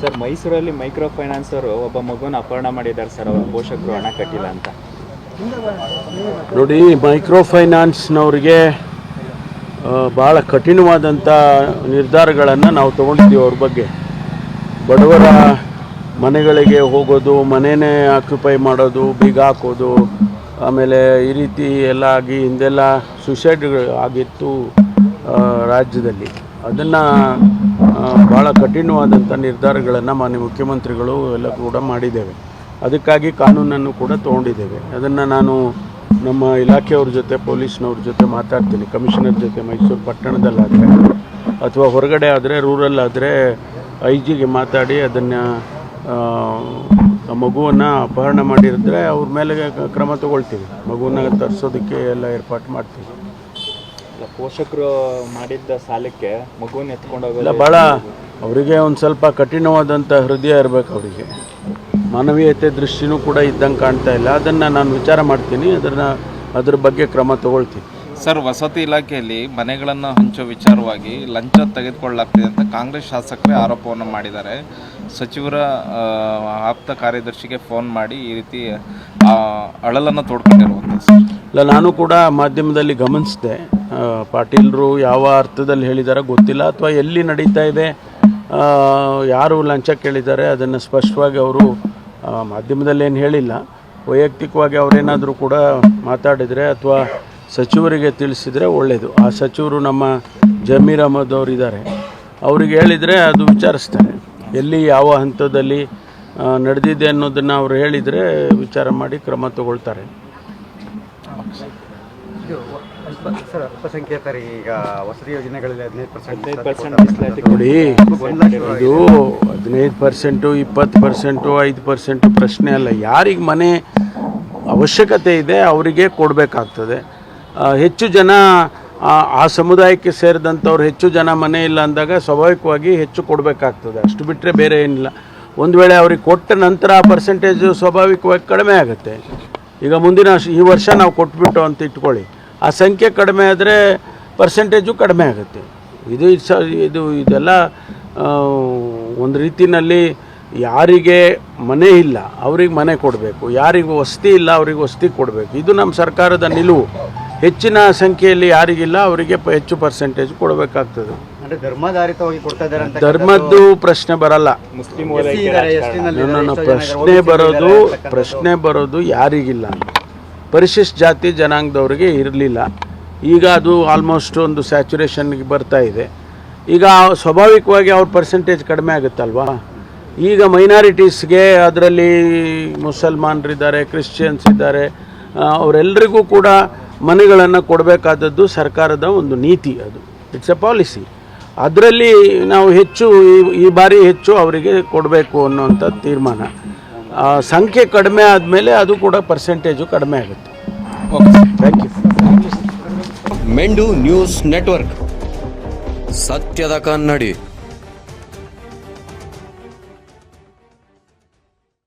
Sir, ಮೈಸೂರಲ್ಲಿ micro finance ಅವರು ಒಬ್ಬ ಮಗುನ ಅಪಹರಣ ಮಾಡಿದ್ದಾರೆ ಸರ್, ಅವರ ಪೋಷಕರು ಹಣ ಕಟ್ಟಿಲ್ಲ ಅಂತ. ನೋಡಿ ಮೈಕ್ರೋ ಫೈನಾನ್ಸ್ನವ್ರಿಗೆ ಭಾಳ ಕಠಿಣವಾದಂಥ ನಿರ್ಧಾರಗಳನ್ನು ನಾವು ತೊಗೊಂಡಿದ್ದೀವಿ ಅವ್ರ ಬಗ್ಗೆ. ಬಡವರ ಮನೆಗಳಿಗೆ ಹೋಗೋದು ಮನೆಯೇ ಆಕ್ಯುಪೈ ಮಾಡೋದು, ಬೀಗ ಹಾಕೋದು, ಆಮೇಲೆ ಈ ರೀತಿ ಎಲ್ಲ ಆಗಿ ಹಿಂದೆಲ್ಲ ಸುಸೈಡ್ಗಳು ಆಗಿತ್ತು ರಾಜ್ಯದಲ್ಲಿ. ಅದನ್ನು ಭಾಳ ಕಠಿಣವಾದಂಥ ನಿರ್ಧಾರಗಳನ್ನು ಮಾನ್ಯ ಮುಖ್ಯಮಂತ್ರಿಗಳು ಎಲ್ಲ ಕೂಡ ಮಾಡಿದ್ದೇವೆ. ಅದಕ್ಕಾಗಿ ಕಾನೂನನ್ನು ಕೂಡ ತೊಗೊಂಡಿದ್ದೇವೆ. ಅದನ್ನು ನಾನು ನಮ್ಮ ಇಲಾಖೆಯವ್ರ ಜೊತೆ, ಪೊಲೀಸ್ನವ್ರ ಜೊತೆ ಮಾತಾಡ್ತೀನಿ. ಕಮಿಷನರ್ ಜೊತೆ ಮೈಸೂರು ಪಟ್ಟಣದಲ್ಲಾದರೆ, ಅಥವಾ ಹೊರಗಡೆ ಆದರೆ, ರೂರಲ್ ಆದರೆ ಐ ಜಿಗೆ ಮಾತಾಡಿ ಅದನ್ನು ಮಗುವನ್ನು ಅಪಹರಣ ಮಾಡಿದ್ರೆ ಅವ್ರ ಮೇಲೆ ಕ್ರಮ ತಗೊಳ್ತೀವಿ. ಮಗುವನ್ನ ತರಿಸೋದಕ್ಕೆ ಎಲ್ಲ ಏರ್ಪಾಟ್ ಮಾಡ್ತೀವಿ. ಪೋಷಕರು ಮಾಡಿದ್ದ ಸಾಲಕ್ಕೆ ಮಗುವಿನ ಎತ್ಕೊಂಡು ಇಲ್ಲ ಹೋಗೋದು ಭಾಳ ಅವರಿಗೆ ಒಂದು ಸ್ವಲ್ಪ ಕಠಿಣವಾದಂಥ ಹೃದಯ ಇರಬೇಕು ಅವರಿಗೆ. ಮಾನವೀಯತೆ ದೃಷ್ಟಿನೂ ಕೂಡ ಇದ್ದಂಗೆ ಕಾಣ್ತಾ ಇಲ್ಲ. ಅದನ್ನು ನಾನು ವಿಚಾರ ಮಾಡ್ತೀನಿ ಅದನ್ನು ಅದ್ರ ಬಗ್ಗೆ ಕ್ರಮ ತಗೊಳ್ತೀನಿ. ಸರ್ ವಸತಿ ಇಲಾಖೆಯಲ್ಲಿ ಮನೆಗಳನ್ನು ಹಂಚೋ ವಿಚಾರವಾಗಿ ಲಂಚ ತೆಗೆದುಕೊಳ್ಳಲಾಗ್ತಿದೆ ಅಂತ ಕಾಂಗ್ರೆಸ್ ಶಾಸಕರೇ ಆರೋಪವನ್ನು ಮಾಡಿದ್ದಾರೆ. ಸಚಿವರ ಆಪ್ತ ಕಾರ್ಯದರ್ಶಿಗೆ ಫೋನ್ ಮಾಡಿ ಈ ರೀತಿ ಅಳಲನ್ನು ತೋಡ್ಕೊಂಡಿರುವಂಥ ಸರ್. ಇಲ್ಲ ನಾನು ಕೂಡ ಮಾಧ್ಯಮದಲ್ಲಿ ಗಮನಿಸಿದೆ. ಪಾಟೀಲರು ಯಾವ ಅರ್ಥದಲ್ಲಿ ಹೇಳಿದಾರೋ ಗೊತ್ತಿಲ್ಲ, ಅಥವಾ ಎಲ್ಲಿ ನಡೀತಾ ಇದೆ ಯಾರು ಲಂಚ ಕೇಳಿದ್ದಾರೆ ಅದನ್ನು ಸ್ಪಷ್ಟವಾಗಿ ಅವರು ಮಾಧ್ಯಮದಲ್ಲಿ ಏನು ಹೇಳಿಲ್ಲ. ವೈಯಕ್ತಿಕವಾಗಿ ಅವರೇನಾದರೂ ಕೂಡ ಮಾತಾಡಿದರೆ ಅಥವಾ ಸಚಿವರಿಗೆ ತಿಳಿಸಿದರೆ ಒಳ್ಳೆಯದು ಆ ಸಚಿವರು ನಮ್ಮ ಜಮೀರ್ ಅಹಮದ್ ಅವರಿದ್ದಾರೆ. ಅವರಿಗೆ ಹೇಳಿದರೆ ಅದು ವಿಚಾರಿಸ್ತಾರೆ. ಎಲ್ಲಿ ಯಾವ ಹಂತದಲ್ಲಿ ನಡೆದಿದೆ ಅನ್ನೋದನ್ನು ಅವರು ಹೇಳಿದರೆ ವಿಚಾರ ಮಾಡಿ ಕ್ರಮ ತಗೊಳ್ತಾರೆ. ಇದು ಅಲ್ಪ ಸರ್ ಅಲ್ಪಸಂಖ್ಯಾತರಿಗೆ ಈಗ ವಸತಿ ಯೋಜನೆಗಳಲ್ಲಿ ಹದಿನೈದು ಪರ್ಸೆಂಟ್ ಹದಿನೈದು ಪರ್ಸೆಂಟ್ ಮೀಸಲಾತಿ ನೋಡಿ ಇದು ಹದಿನೈದು ಪರ್ಸೆಂಟು ಇಪ್ಪತ್ತು ಪರ್ಸೆಂಟು ಐದು ಪರ್ಸೆಂಟು ಪ್ರಶ್ನೆ ಅಲ್ಲ. ಯಾರಿಗೆ ಮನೆ ಅವಶ್ಯಕತೆ ಇದೆ ಅವರಿಗೆ ಕೊಡಬೇಕಾಗ್ತದೆ. ಹೆಚ್ಚು ಜನ ಆ, ಆ ಸಮುದಾಯಕ್ಕೆ ಸೇರಿದಂಥವ್ರು ಹೆಚ್ಚು ಜನ ಮನೆ ಇಲ್ಲ ಅಂದಾಗ ಸ್ವಾಭಾವಿಕವಾಗಿ ಹೆಚ್ಚು ಕೊಡಬೇಕಾಗ್ತದೆ. ಅಷ್ಟು ಬಿಟ್ಟರೆ ಬೇರೆ ಏನಿಲ್ಲ. ಒಂದು ವೇಳೆ ಅವ್ರಿಗೆ ಕೊಟ್ಟ ನಂತರ ಆ ಪರ್ಸೆಂಟೇಜು ಸ್ವಾಭಾವಿಕವಾಗಿ ಕಡಿಮೆ ಆಗುತ್ತೆ. ಈಗ ಮುಂದಿನ ಈ ವರ್ಷ ನಾವು ಕೊಟ್ಬಿಟ್ಟು ಅಂತ ಇಟ್ಕೊಳ್ಳಿ. ಆ ಸಂಖ್ಯೆ ಕಡಿಮೆ ಆದರೆ ಪರ್ಸೆಂಟೇಜು ಕಡಿಮೆ ಆಗುತ್ತೆ. ಇದು ಇದು ಇದೆಲ್ಲ ಒಂದು ರೀತಿಯಲ್ಲಿ ಯಾರಿಗೆ ಮನೆ ಇಲ್ಲ, ಅವ್ರಿಗೆ ಮನೆ ಕೊಡಬೇಕು. ಯಾರಿಗೆ ವಸತಿ ಇಲ್ಲ, ಅವ್ರಿಗೆ ವಸತಿ ಕೊಡಬೇಕು. ಇದು ನಮ್ಮ ಸರ್ಕಾರದ ನಿಲುವು. ಹೆಚ್ಚಿನ ಸಂಖ್ಯೆಯಲ್ಲಿ ಯಾರಿಗಿಲ್ಲ, ಅವರಿಗೆ ಹೆಚ್ಚು ಪರ್ಸೆಂಟೇಜ್ ಕೊಡಬೇಕಾಗ್ತದೆ. ಅಂದ್ರೆ ಧರ್ಮಾಧಾರಿತವಾಗಿ ಕೊಡ್ತಾ ಇದ್ದಾರೆ ಅಂತ ಧರ್ಮದ್ದು ಪ್ರಶ್ನೆ ಬರಲ್ಲ. ಮುಸ್ಲಿಂ ನನ್ನ ಪ್ರಶ್ನೆ ಬರೋದು ಪ್ರಶ್ನೆ ಬರೋದು ಯಾರಿಗಿಲ್ಲ ಪರಿಶಿಷ್ಟ ಜಾತಿ ಜನಾಂಗದವ್ರಿಗೆ ಇರಲಿಲ್ಲ. ಈಗ ಅದು ಆಲ್ಮೋಸ್ಟ್ ಒಂದು ಸ್ಯಾಚುರೇಷನ್ಗೆ ಬರ್ತಾ ಇದೆ. ಈಗ ಸ್ವಾಭಾವಿಕವಾಗಿ ಅವ್ರ ಪರ್ಸೆಂಟೇಜ್ ಕಡಿಮೆ ಆಗುತ್ತಲ್ವಾ? ಈಗ ಮೈನಾರಿಟೀಸ್ಗೆ ಅದರಲ್ಲಿ ಮುಸಲ್ಮಾನರಿದ್ದಾರೆ ಕ್ರಿಶ್ಚಿಯನ್ಸ್ ಇದ್ದಾರೆ ಅವರೆಲ್ಲರಿಗೂ ಕೂಡ ಮನೆಗಳನ್ನು ಕೊಡಬೇಕಾದದ್ದು ಸರ್ಕಾರದ ಒಂದು ನೀತಿ ಅದು. ಇಟ್ಸ್ ಎ ಪಾಲಿಸಿ ಅದರಲ್ಲಿ ನಾವು ಹೆಚ್ಚು ಈ- ಈ ಬಾರಿ ಹೆಚ್ಚು ಅವರಿಗೆ ಕೊಡಬೇಕು ಅನ್ನುವಂಥ ತೀರ್ಮಾನ. ಆ, ಸಂಖ್ಯೆ ಕಡಿಮೆ ಆದಮೇಲೆ ಅದು ಕೂಡ ಪರ್ಸೆಂಟೇಜು ಕಡಿಮೆ ಆಗುತ್ತೆ. ಥ್ಯಾಂಕ್ ಯು ಮೆಂಡು ನ್ಯೂಸ್ ನೆಟ್ವರ್ಕ್. ಸತ್ಯದ ಕನ್ನಡಿ.